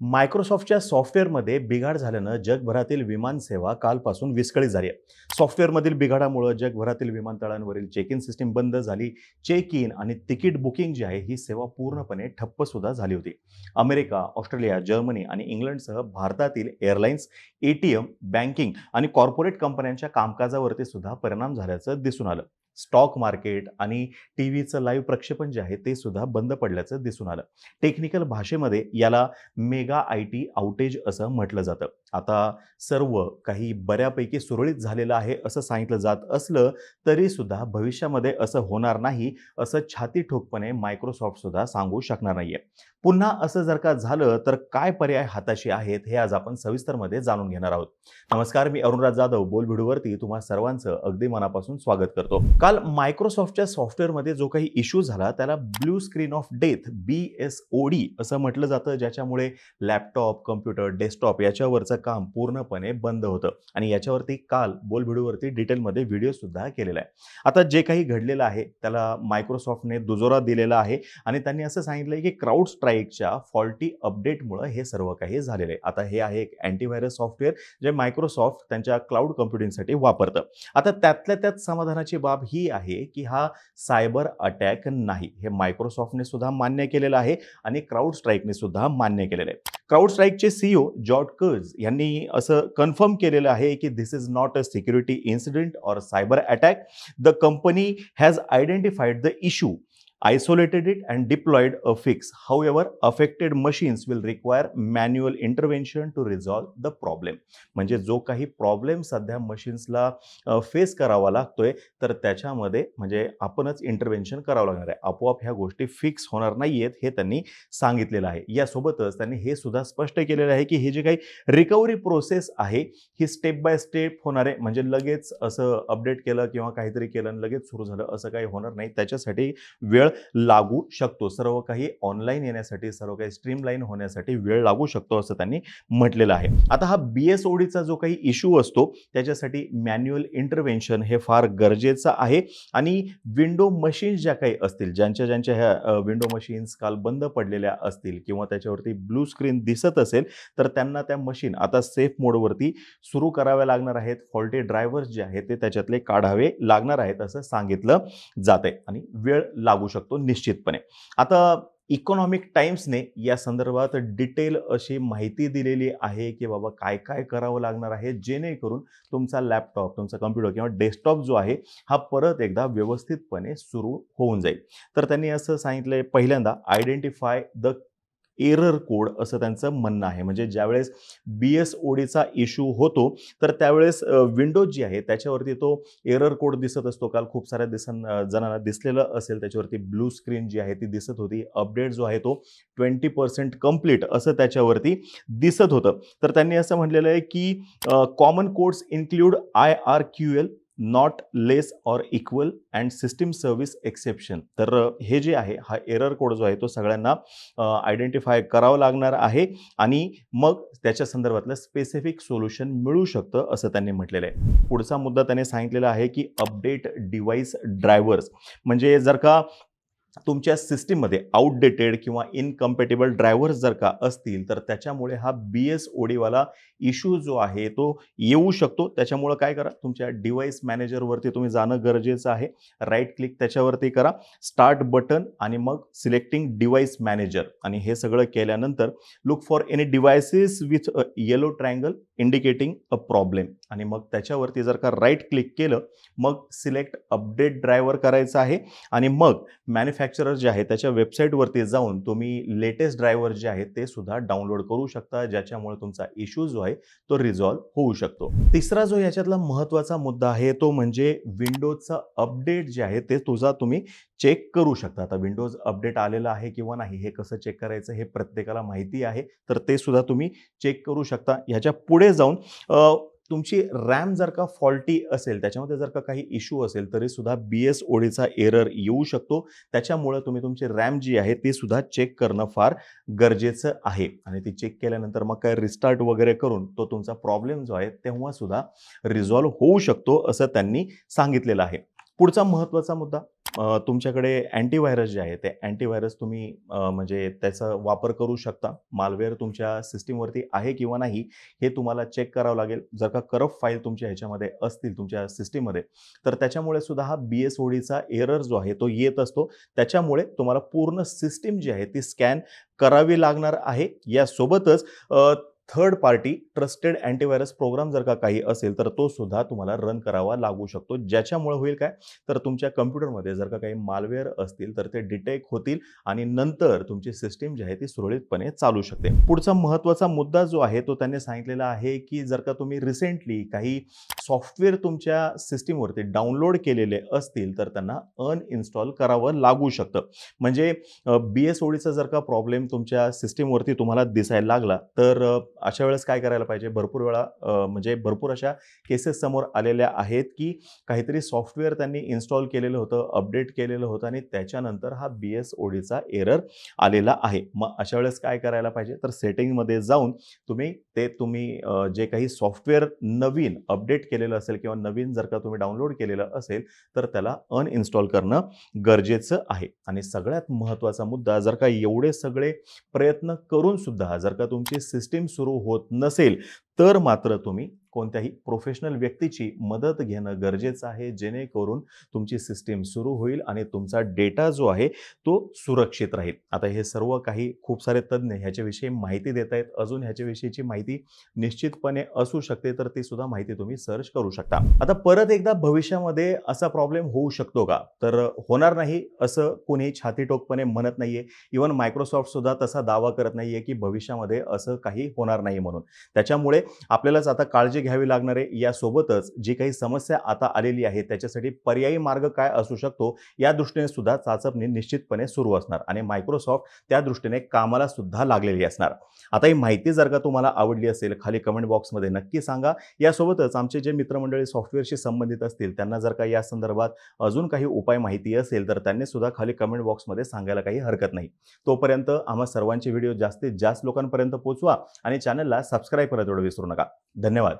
मायक्रोसॉफ्टच्या सॉफ्टवेअरमध्ये बिघाड झाल्यानं जगभरातील विमानसेवा कालपासून विस्कळीत झाली आहे. सॉफ्टवेअरमधील बिघाडामुळं जगभरातील विमानतळांवरील चेक इन सिस्टीम बंद झाली. चेक इन आणि तिकीट बुकिंग जी आहे ही सेवा पूर्णपणे ठप्प सुद्धा झाली होती. अमेरिका ऑस्ट्रेलिया जर्मनी आणि इंग्लंडसह भारतातील airlines A T M banking आणि कॉर्पोरेट कंपन्यांच्या कामकाजावरती सुद्धा परिणाम झाल्याचं दिसून आलं. स्टॉक मार्केट आणि टी व्हीचं लाईव्ह प्रक्षेपण जे आहे ते सुद्धा बंद पडल्याचं दिसून आलं. टेक्निकल भाषेमध्ये याला मेगा आय टी आउटेज असं म्हटलं जातं. आता सर्व काही बऱ्यापैकी सुरळीत झालेलं आहे असं सांगितलं जात असलं तरी सुद्धा भविष्यामध्ये असं होणार नाही असं छाती ठोकपणे मायक्रोसॉफ्ट सुद्धा सांगू शकणार नाहीये. पुन्हा असं जर का झालं तर काय पर्याय हाताशी आहेत हे आज आपण सविस्तरमध्ये जाणून घेणार आहोत. नमस्कार मी अरुणराज जाधव बोल व्हिडिओवरती तुम्हा सर्वांचं अगदी मनापासून स्वागत करतो. काल मायक्रोसॉफ्टच्या सॉफ्टवेअरमध्ये जो काही इश्यू झाला त्याला blue screen of death B S O D असं म्हटलं जातं ज्याच्यामुळे लॅपटॉप कम्प्युटर डेस्कटॉप याच्यावरचं काम पूर्णपणे बंद होतं. आणि याच्यावरती काल बोल डिटेलमध्ये व्हिडिओ सुद्धा केलेला आहे. आता जे काही घडलेलं आहे त्याला मायक्रोसॉफ्टने दुजोरा दिलेला आहे आणि त्यांनी असं सांगितलं आहे की क्राऊड स्ट्राईकच्या फॉल्टी अपडेटमुळे हे सर्व काही झालेलं आहे. आता हे आहे एक अँटीव्हायरस सॉफ्टवेअर जे मायक्रोसॉफ्ट त्यांच्या क्लाउड कम्प्युटिंगसाठी वापरतं. आता त्यातल्या त्यात समाधानाची बाब ही आहे की हा सायबर अटॅक नाही. हे मायक्रोसॉफ्टने सुद्धा मान्य केलेलं आहे आणि क्राऊड स्ट्राईकने सुद्धा मान्य केलेलं आहे. क्राऊड स्ट्राईकचे सीईओ जॉर्ज कर्ज यांनी असं कन्फर्म केलेलं आहे की this is not a security incident or cyber attack the company has identified the issue isolated it and deployed a fix. However, affected machines will require manual intervention to resolve the problem. म्हणजे जो काही problem सध्या मशीन्सला face करावा लागतोय तर त्याच्यामध्ये म्हणजे आपणच इंटरव्हेन्शन करावं लागणार आहे आपोआप ह्या गोष्टी फिक्स होणार नाही आहेत हे त्यांनी सांगितलेलं आहे यासोबतच त्यांनी हे सुद्धा स्पष्ट केलेलं आहे की हे जे काही रिकव्हरी प्रोसेस आहे ही स्टेप बाय स्टेप होणार आहे म्हणजे लगेच असं अपडेट केलं किंवा काहीतरी केलं आणि लगेच सुरू झालं असं काही होणार नाही त्याच्यासाठी वेळ लागू शकतो. सर्व काही ऑनलाईन येण्यासाठी सर्व काही स्ट्रीमलाईन होण्यासाठी वेळ लागू शकतो असं त्यांनी म्हटलेलं आहे. आता हा बी एस ओडीचा जो काही इश्यू असतो त्याच्यासाठी मॅन्युअल इंटरव्हेन्शन हे फार गरजेचं आहे. आणि विंडो मशीन्स ज्या काही असतील ज्यांच्या ज्यांच्या ह्या विंडो मशीन्स काल बंद पडलेल्या असतील किंवा त्याच्यावरती ब्लू स्क्रीन दिसत असेल तर त्यांना त्या मशीन आता सेफ मोडवरती सुरू कराव्या लागणार आहेत. फॉल्टी ड्रायव्हर्स जे आहेत ते त्याच्यातले काढावे लागणार आहेत असं सांगितलं जात आहे आणि वेळ लागू शकतो. निश्चितपणे. आता इकॉनॉमिक टाइम्सने या संदर्भात डिटेल अशी माहिती दिलेली आहे की बाबा काय काय करावं लागणार आहे जेणेकरून तुमचा लॅपटॉप तुमचा कम्प्युटर किंवा डेस्कटॉप जो आहे हा परत एकदा व्यवस्थितपणे सुरू होऊन जाईल. तर त्यांनी असं सांगितलंय पहिल्यांदा आयडेंटिफाय द एरर कोड असं त्यांचं म्हणणं आहे. म्हणजे ज्यावेळेस बी एस ओडीचा इश्यू होतो तर त्यावेळेस विंडोज जी आहे त्याच्यावरती तो एरर कोड दिसत असतो. काल खूप साऱ्या दिसन जणांना दिसलेलं असेल त्याच्यावरती ब्लू स्क्रीन जी आहे ती दिसत होती. अपडेट जो आहे तो ट्वेंटी पर्सेंट कंप्लीट असं त्याच्यावरती दिसत होतं. तर त्यांनी असं म्हटलेलं आहे की common codes include I R Q L not less or equal and system service exception तर हे जे आहे हा एरर कोड जो आहे तो सगळ्यांना आयडेंटिफाय करावं लागणार आहे आणि मग त्याच्या संदर्भातलं स्पेसिफिक सोल्युशन मिळू शकतं असं त्यांनी म्हटलेलं आहे. पुढचा मुद्दा त्याने सांगितलेला आहे की अपडेट डिव्हाइस ड्रायव्हर्स म्हणजे जर का तुमच्या सिस्टीममध्ये आउटडेटेड किंवा इनकम्पॅटेबल ड्रायव्हर्स जर का असतील तर त्याच्यामुळे हा बी एस ओडीवाला इश्यू जो आहे तो येऊ शकतो. त्याच्यामुळं काय करा तुमच्या डिव्हाइस मॅनेजरवरती तुम्ही जाणं गरजेचं आहे. राईट क्लिक त्याच्यावरती करा. स्टार्ट बटन आणि मग सिलेक्टिंग डिव्हाइस मॅनेजर आणि हे सगळं केल्यानंतर look for any devices with a yellow triangle indicating a problem आणि मग त्याच्यावरती जर का राईट क्लिक केलं मग सिलेक्ट अपडेट ड्रायव्हर करायचं आहे आणि मग मॅन्युफॅक्चरर जे आहे त्याच्या वेबसाईटवरती जाऊन तुम्ही लेटेस्ट ड्रायव्हर जे आहेत ते सुद्धा डाउनलोड करू शकता ज्याच्यामुळे तुमचा इश्यू जो आहे तो रिझॉल्व्ह होऊ शकतो. तिसरा जो याच्यातला महत्त्वाचा मुद्दा आहे तो म्हणजे विंडोजचा अपडेट जे आहे ते तुझा तुम्ही चेक करू शकता. आता विंडोज अपडेट आलेला आहे किंवा नाही हे कसं चेक करायचं हे प्रत्येकाला माहिती आहे तर ते सुद्धा तुम्ही चेक करू शकता. ह्याच्या पुढे जाऊन तुमची रॅम जर का फॉल्टी असेल त्याच्यामध्ये जर का काही इश्यू असेल तरी सुद्धा बी एस ओडीचा एरर येऊ शकतो. त्याच्यामुळं तुम्ही तुमची रॅम जी आहे ती सुद्धा चेक करणं फार गरजेचं आहे. आणि ती चेक केल्यानंतर मग काय रिस्टार्ट वगैरे करून तो तुमचा प्रॉब्लेम जो आहे तेव्हा सुद्धा रिझॉल्व्ह होऊ शकतो असं त्यांनी सांगितलेलं आहे. पुढचा महत्त्वाचा मुद्दा. तुमच्याकडे अँटीव्हायरस जे आहे ते अँटीव्हायरस तुम्ही म्हणजे त्याचा वापर करू शकता. मालवेअर तुमच्या सिस्टीमवरती आहे किंवा नाही हे तुम्हाला चेक करावं लागेल. जर का करप्ट फाईल तुमच्या ह्याच्यामध्ये असतील तुमच्या सिस्टीममध्ये तर त्याच्यामुळे सुद्धा हा बी एस ओ डीचा एरर जो आहे तो येत असतो. त्याच्यामुळे तुम्हाला पूर्ण सिस्टीम जी आहे ती स्कॅन करावी लागणार आहे. यासोबतच third party trusted antivirus program जर का काही असेल तर तो सुद्धा तुम्हाला रन करावा लागू शकतो. ज्याच्यामुळे होईल काय? तर तुमच्या कम्प्युटरमध्ये जर का काही मालवेअर असतील तर ते डिटेक्ट होतील आणि नंतर तुमची सिस्टीम जी आहे ती सुरळीतपणे चालू शकते. पुढचा महत्त्वाचा मुद्दा जो आहे तो त्यांनी सांगितलेला आहे की जर का तुम्ही रिसेंटली काही सॉफ्टवेअर तुमच्या सिस्टीमवरती डाउनलोड केलेले असतील तर त्यांना अनइन्स्टॉल करावं लागू शकतं. म्हणजे बी एस ओडीचा जर का प्रॉब्लेम तुमच्या सिस्टीमवरती तुम्हाला दिसायला लागला तर अशा वेळेस काय करायला पाहिजे? भरपूर वेळा म्हणजे भरपूर अशा केसेस समोर आलेल्या आहेत की काहीतरी सॉफ्टवेअर त्यांनी इन्स्टॉल केलेलं होतं अपडेट केलेलं होतं आणि त्याच्यानंतर हा बी एस ओडीचा एरर आलेला आहे. मग अशा वेळेस काय करायला पाहिजे? तर सेटिंगमध्ये जाऊन तुम्ही ते तुम्ही जे काही सॉफ्टवेअर नवीन अपडेट केलेलं असेल किंवा नवीन जर का तुम्ही डाउनलोड केलेलं असेल तर त्याला अनइन्स्टॉल करणं गरजेचं आहे. आणि सगळ्यात महत्त्वाचा मुद्दा जर का एवढे सगळे प्रयत्न करून सुद्धा जर का तुमची सिस्टीम सुरू होत नसेल तर मात्र तुम्ही कोणत्याही प्रोफेशनल व्यक्तीची मदत घेणं गरजेचं आहे जेणेकरून तुमची सिस्टीम सुरू होईल आणि तुमचा डेटा जो आहे तो सुरक्षित राहील. आता हे सर्व काही खूप सारे तज्ज्ञ ह्याच्याविषयी माहिती देत आहेत. अजून ह्याच्याविषयीची माहिती निश्चितपणे असू शकते तर ती सुद्धा माहिती तुम्ही सर्च करू शकता. आता परत एकदा भविष्यामध्ये असा प्रॉब्लेम होऊ शकतो का? तर होणार नाही असं कोणी छातीटोकपणे म्हणत नाहीये. इवन मायक्रोसॉफ्ट सुद्धा तसा दावा करत नाहीये की भविष्यामध्ये असं काही होणार नाही म्हणून. त्याच्यामुळे आपल्यालाच आता काळजी घ्यावी लागणार? आहे यासोबतच जी काही समस्या आता आलेली आहे त्याच्यासाठी पर्यायी मार्ग काय असू शकतो? या दृष्टीने सुद्धा चाचपणी निश्चितपणे सुरू असणार आणि मायक्रोसॉफ्ट त्या दृष्टीने कामाला सुद्धा लागलेली असणार. आता ही माहिती जर का तुम्हाला आवडली असेल खाली कमेंट बॉक्समध्ये नक्की सांगा. यासोबतच आमचे जे मित्रमंडळी सॉफ्टवेअरशी संबंधित असतील त्यांना जर का या संदर्भात अजून काही उपाय माहिती असेल तर त्यांनी सुद्धा खाली कमेंट बॉक्समध्ये सांगायला काही हरकत नाही. तोपर्यंत आम्हा सर्वांचे व्हिडिओ जास्तीत जास्त लोकांपर्यंत पोहोचवा आणि चॅनलला सबस्क्राईब करायला तेवढं विसरू नका. धन्यवाद.